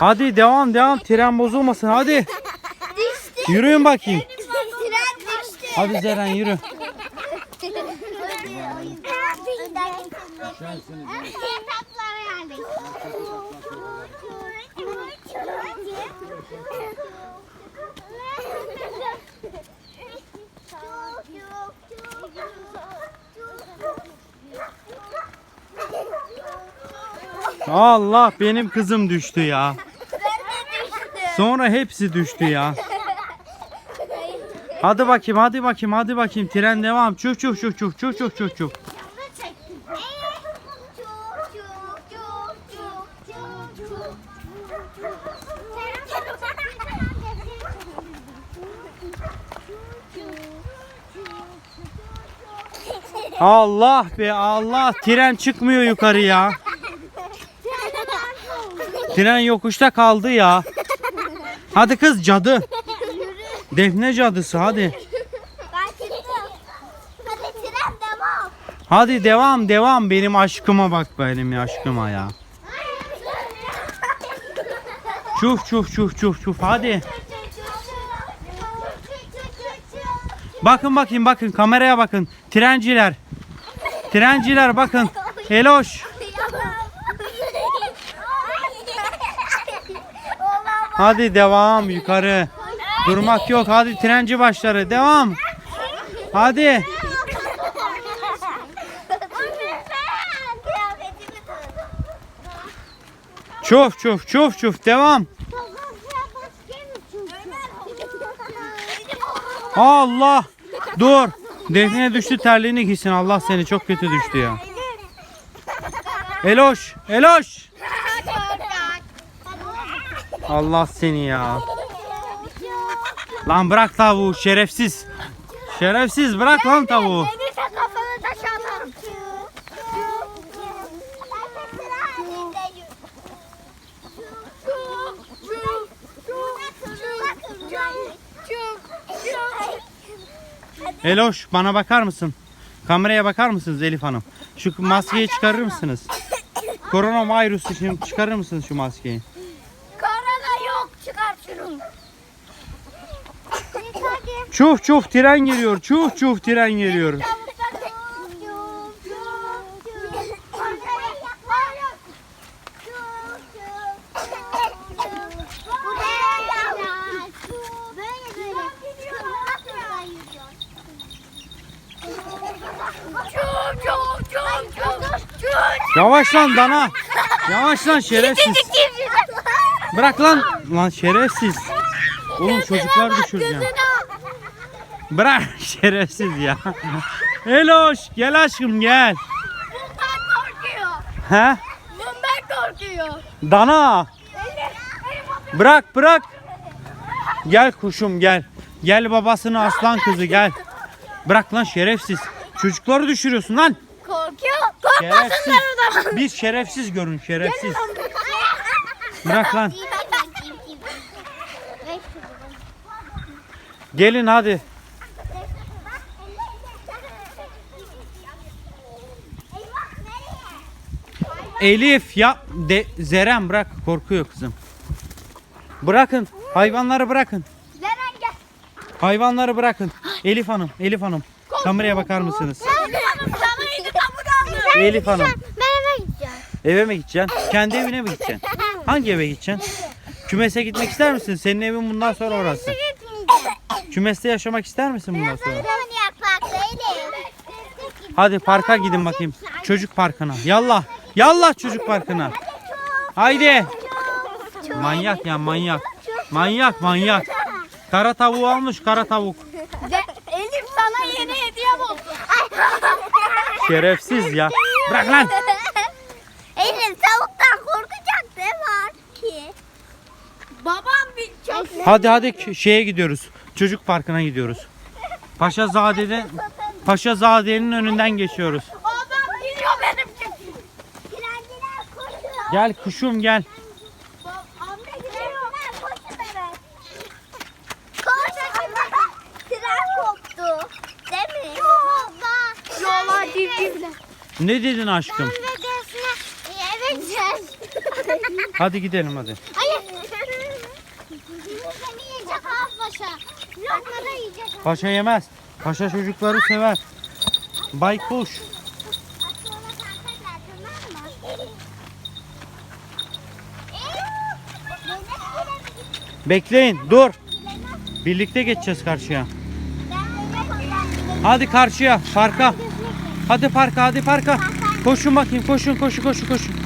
Hadi devam devam tren bozulmasın hadi. Düştü. Yürüyün bakayım. Tren düştü. Hadi Zeren yürü. Allah benim kızım düştü ya. Sonra hepsi düştü ya. Hadi bakayım hadi bakayım hadi bakayım tren devam. Çuf çuf çuf çuf çuf çuf çuf çuf. Allah be Allah tren çıkmıyor yukarı ya. Tren yokuşta kaldı ya. Hadi kız cadı. Defne cadısı hadi. Hadi tren devam. Hadi devam devam benim aşkıma bak benim aşkıma ya. Çuf çuf çuf çuf çuf hadi. Bakın bakayım bakın kameraya bakın. Trenciler. Trenciler bakın. Eloş. Hadi devam yukarı. Durmak yok. Hadi trenci başları. Devam. Hadi. Çuf çuf çuf çuf devam. Allah. Dur. Defne düştü terliğini giysin. Allah seni çok kötü düştü ya. Eloş. Eloş. Allah seni ya. Lan bırak tavuğu şerefsiz. Şerefsiz bırak lan tavuğu. Gelirse kafanı taş atarım. Eloş bana bakar mısın? Kameraya bakar mısınız Elif Hanım? Şu maskeyi çıkarır mısınız? Koronavirüs için çıkarır mısınız şu maskeyi? Çuf çuf tren geliyor. Çuf çuf tren geliyor. Yavaş lan dana. Yavaş lan şerefsiz. Bırak lan. Lan şerefsiz. Oğlum çocuklar düşüreceğim. Bırak şerefsiz ya. Eloş gel aşkım gel. Bundan korkuyor. He? Bundan korkuyor. Dana. Bırak bırak. Gel kuşum gel. Gel babasını aslan kızı gel. Bırak lan şerefsiz. Çocukları düşürüyorsun lan. Korkuyor. Korkmasınlar o zaman. Bir şerefsiz görün şerefsiz. Bırak lan. Gelin hadi. Elif ya de Zeren bırak korkuyor kızım. Bırakın hayvanları bırakın. Zeren gel. Hayvanları bırakın. Elif Hanım, Elif Hanım. Kameraya bakar mısınız? Sana yedi kapı kaldı. Elif Hanım. Ben eve gideceğim. Eve mi gideceksin? Kendi evine mi gideceksin? Hangi eve gideceksin? Kümese gitmek ister misin? Senin evin bundan sonra orası. Kümeste yaşamak ister misin bundan sonra? Hadi parka gidin bakayım. Çocuk parkına. Yallah. Yallah çocuk parkına. Haydi. Manyak ya manyak. Manyak manyak. Kara tavuğu almış kara tavuk. Elif sana yeni hediye oldu. Şerefsiz ya. Bırak lan. Hadi hadi şeye gidiyoruz. Çocuk parkına gidiyoruz. Paşa Zade'den Paşa Zade'nin önünden geçiyoruz. Babam gidiyor benim. Gel kuşum gel. Anne gidiyor. Koşun evet. Koş. Tren koptu. Değil mi? Baba. Yola dibimde. Ne dedin aşkım? Eve gideceğiz. Hadi gidelim hadi. Hayır Seni yiyecek abi paşa. Lokmada yiyecek. Paşa yemez. Paşa çocukları sever. Baykuş. Mı? Bekleyin dur. Birlikte geçeceğiz karşıya. Hadi karşıya parka. Hadi parka hadi parka. Koşun bakayım koşun koşun koşun koşun.